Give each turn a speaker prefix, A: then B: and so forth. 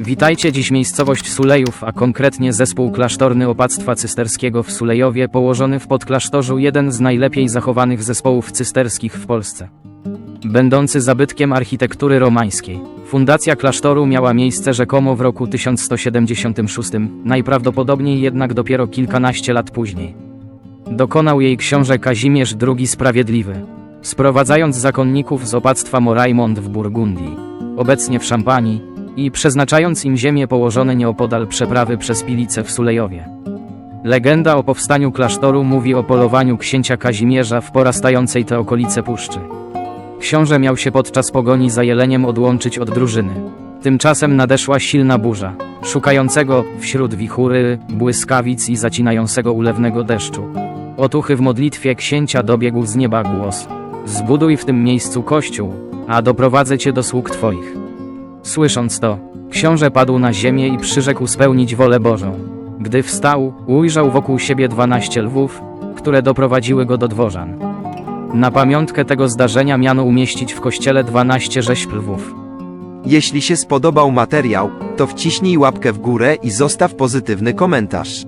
A: Witajcie dziś miejscowość Sulejów, a konkretnie zespół klasztorny opactwa cysterskiego w Sulejowie, położony w podklasztorzu jeden z najlepiej zachowanych zespołów cysterskich w Polsce. Będący zabytkiem architektury romańskiej. Fundacja klasztoru miała miejsce rzekomo w roku 1176, najprawdopodobniej jednak dopiero kilkanaście lat później. Dokonał jej książę Kazimierz II Sprawiedliwy, sprowadzając zakonników z opactwa Moraimond w Burgundii, obecnie w Szampanii, i przeznaczając im ziemie położone nieopodal przeprawy przez Pilice w Sulejowie. Legenda o powstaniu klasztoru mówi o polowaniu księcia Kazimierza w porastającej te okolice puszczy. Książę miał się podczas pogoni za jeleniem odłączyć od drużyny. Tymczasem nadeszła silna burza, szukającego wśród wichury, błyskawic i zacinającego ulewnego deszczu. Otuchy w modlitwie księcia dobiegł z nieba głos. Zbuduj w tym miejscu kościół, a doprowadzę cię do sług twoich. Słysząc to, książę padł na ziemię i przyrzekł spełnić wolę Bożą. Gdy wstał, ujrzał wokół siebie dwanaście lwów, które doprowadziły go do dworzan. Na pamiątkę tego zdarzenia miano umieścić w kościele 12 rzeźb lwów.
B: Jeśli się spodobał materiał, to wciśnij łapkę w górę i zostaw pozytywny komentarz.